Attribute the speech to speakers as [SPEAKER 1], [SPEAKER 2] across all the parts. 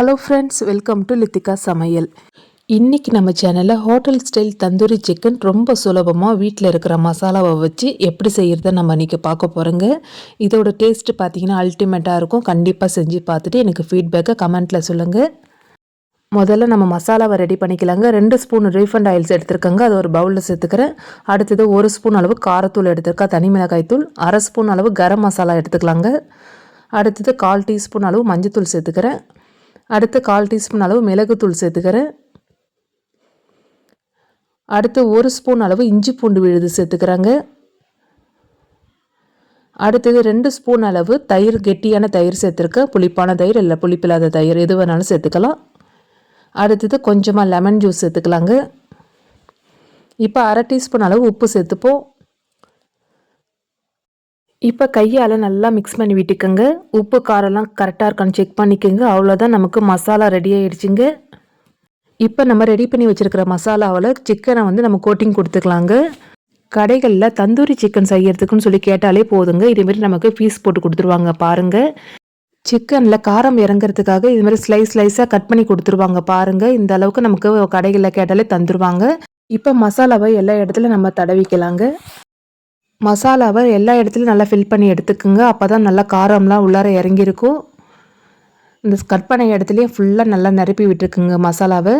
[SPEAKER 1] Hello friends welcome to Lithika சமையல் இன்றைக்கி நம்ம சேனலில் ஹோட்டல் ஸ்டைல் தந்தூரி சிக்கன் ரொம்ப சுலபமாக வீட்டில் இருக்கிற மசாலாவை வச்சு எப்படி செய்கிறத நம்ம இன்றைக்கி பார்க்க போகிறோங்க இதோட டேஸ்ட்டு பார்த்தீங்கன்னா அல்டிமேட்டாக இருக்கும். கண்டிப்பாக செஞ்சு பார்த்துட்டு எனக்கு ஃபீட்பேக்கை கமெண்ட்டில் சொல்லுங்கள் முதல்ல நம்ம மசாலாவை ரெடி பண்ணிக்கலாங்க. ரெண்டு ஸ்பூன் ரீஃபண்ட் ஆயில்ஸ் எடுத்துருக்கேங்க. அது ஒரு பவுலில் சேர்த்துக்கிறேன். அடுத்தது ஒரு ஸ்பூன் அளவு காரத்தூள் எடுத்துருக்கா தனி மிளகாய் தூள் அரை ஸ்பூன் அளவு கரம் மசாலா எடுத்துக்கலாங்க. அடுத்தது கால் டீஸ்பூன் அளவு மஞ்சத்தூள் சேர்த்துக்கிறேன். அடுத்து கால் டீஸ்பூன் அளவு மிளகுத்தூள் சேர்த்துக்கிறேன். அடுத்து ஒரு ஸ்பூன் அளவு இஞ்சி பூண்டு விழுது சேர்த்துக்கிறாங்க. அடுத்தது ரெண்டு ஸ்பூன் அளவு தயிர் கெட்டியான தயிர் சேர்த்துருக்க புளிப்பான தயிர் இல்லை புளிப்பில்லாத தயிர் எது வேணாலும் சேர்த்துக்கலாம். அடுத்தது கொஞ்சமாக லெமன் ஜூஸ் சேர்த்துக்கலாங்க. இப்போ அரை டீஸ்பூன் அளவு உப்பு சேர்த்துப்போம். இப்போ கையால் நல்லா மிக்ஸ் பண்ணி விட்டுக்கோங்க. உப்பு காரெல்லாம் கரெக்டாக இருக்கான்னு செக் பண்ணிக்கோங்க. அவ்வளோதான் நமக்கு மசாலா ரெடி ஆகிடுச்சிங்க இப்போ நம்ம ரெடி பண்ணி வச்சுருக்கிற மசாலாவில் சிக்கனை வந்து நம்ம கோட்டிங் கொடுத்துக்கலாங்க. கடைகளில் தந்தூரி சிக்கன் செய்யறதுக்குன்னு சொல்லி கேட்டாலே போதுங்க. இதேமாரி நமக்கு பீஸ் போட்டு கொடுத்துருவாங்க பாருங்கள் சிக்கனில் காரம் இறங்குறதுக்காக இதுமாதிரி ஸ்லைஸ் ஸ்லைஸாக கட் பண்ணி கொடுத்துருவாங்க பாருங்கள் இந்த அளவுக்கு நமக்கு கடைகளில் கேட்டாலே தந்துருவாங்க. இப்போ மசாலாவை எல்லா இடத்துல நம்ம தடவிக்கலாங்க. மசாலாவை எல்லா இடத்துலையும் நல்லா ஃபில் பண்ணி எடுத்துக்கோங்க. அப்போ தான் நல்லா காரம்லாம் உள்ளார இறங்கியிருக்கும். இந்த கட் பண்ண இடத்துலையும் ஃபுல்லாக நல்லா நிரப்பி விட்டுருக்குங்க மசாலாவை.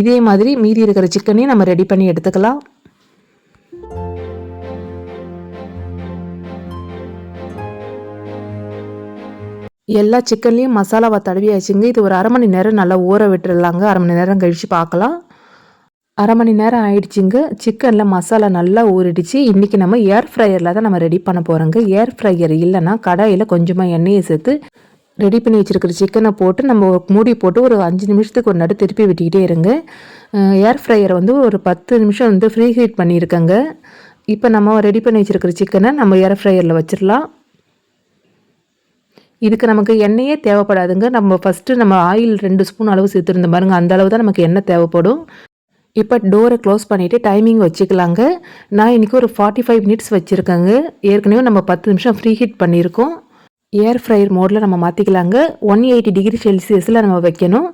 [SPEAKER 1] இதே மாதிரி மீதி இருக்கிற சிக்கனையும் நம்ம ரெடி பண்ணி எடுத்துக்கலாம். எல்லா சிக்கன்லேயும் மசாலாவை தடவியாச்சுங்க. இது ஒரு அரை மணி நேரம் நல்லா ஊற விட்டுடலாங்க அரை மணி நேரம் கழித்து பார்க்கலாம். அரை மணி நேரம் ஆயிடுச்சுங்க. சிக்கனில் மசாலா நல்லா ஊறிடுச்சு. இன்றைக்கி நம்ம ஏர் ஃப்ரையரில் தான் நம்ம ரெடி பண்ண போகிறோங்க ஏர் ஃப்ரையர் இல்லைன்னா கடாயில் கொஞ்சமாக எண்ணெயை சேர்த்து ரெடி பண்ணி வச்சுருக்கிற சிக்கனை போட்டு நம்ம மூடி போட்டு ஒரு அஞ்சு நிமிஷத்துக்கு ஒரு நடு திருப்பி விட்டுக்கிட்டே இருங்க. ஏர் ஃப்ரையரை வந்து ஒரு பத்து நிமிஷம் வந்து ஃப்ரீ ஹீட் பண்ணியிருக்கேங்க. இப்போ நம்ம ரெடி பண்ணி வச்சுருக்கிற சிக்கனை நம்ம ஏர் ஃப்ரையரில் வச்சிடலாம் இதுக்கு நமக்கு எண்ணெயே தேவைப்படாதுங்க. நம்ம ஃபஸ்ட்டு நம்ம ஆயில் ரெண்டு ஸ்பூன் அளவு சேர்த்துருந்த பாருங்க. அந்த அளவு தான் நமக்கு எண்ணெய் தேவைப்படும். இப்போ டோரை க்ளோஸ் பண்ணிவிட்டு டைமிங் வச்சுக்கலாங்க. நான் இன்றைக்கி ஒரு ஃபார்ட்டி ஃபைவ் மினிட்ஸ் வச்சுருக்கேங்க. ஏற்கனவே நம்ம பத்து நிமிஷம் ஃப்ரீ ஹீட் பண்ணியிருக்கோம். ஏர் ஃப்ரையர் மோடில் நம்ம மாற்றிக்கலாங்க ஒன் எயிட்டி டிகிரி செல்சியஸில் நம்ம வைக்கணும்.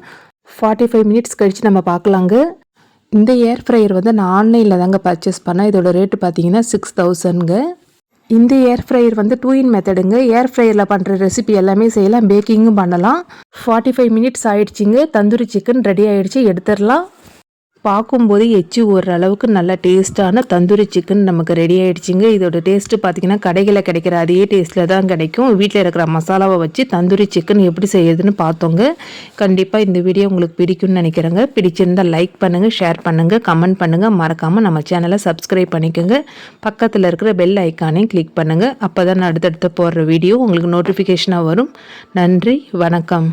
[SPEAKER 1] ஃபார்ட்டி ஃபைவ் மினிட்ஸ் கழித்து நம்ம பார்க்கலாங்க. இந்த ஏர் ஃப்ரையர் வந்து நான் ஆன்லைனில் தாங்க பர்ச்சேஸ் பண்ணேன். இதோட ரேட்டு பார்த்தீங்கன்னா சிக்ஸ் தௌசண்ட்ங்க இந்த ஏர் ஃப்ரையர் வந்து டூ இன் மெத்தடுங்க ஏர் ஃப்ரையரில் பண்ணுற ரெசிபி எல்லாமே செய்யலாம். பேக்கிங்கும் பண்ணலாம். ஃபார்ட்டி ஃபைவ் மினிட்ஸ் ஆகிடுச்சிங்க தந்தூரி சிக்கன் ரெடி ஆகிடுச்சி எடுத்துடலாம். பார்க்கும்போது எச்சு அளவுக்கு நல்ல டேஸ்ட்டான தந்தூரி சிக்கன் நமக்கு ரெடி ஆகிடுச்சிங்க இதோட டேஸ்ட்டு பார்த்திங்கன்னா கடைகளில் கிடைக்கிற அதே டேஸ்ட்டில் தான் கிடைக்கும். வீட்டில் இருக்கிற மசாலாவை வச்சு தந்தூரி சிக்கன் எப்படி செய்யுதுன்னு பார்த்தோங்க. கண்டிப்பாக இந்த வீடியோ உங்களுக்கு பிடிக்கும்னு நினைக்கிறேங்க. பிடிச்சிருந்தால் லைக் பண்ணுங்கள் ஷேர் பண்ணுங்கள் கமெண்ட் பண்ணுங்கள் மறக்காமல் நம்ம சேனலை சப்ஸ்கிரைப் பண்ணிக்கோங்க. பக்கத்தில் இருக்கிற பெல் ஐக்கானையும் கிளிக் பண்ணுங்கள் அப்போ தான் அடுத்தடுத்து போடுற வீடியோ உங்களுக்கு நோட்டிஃபிகேஷனாக வரும். நன்றி வணக்கம்.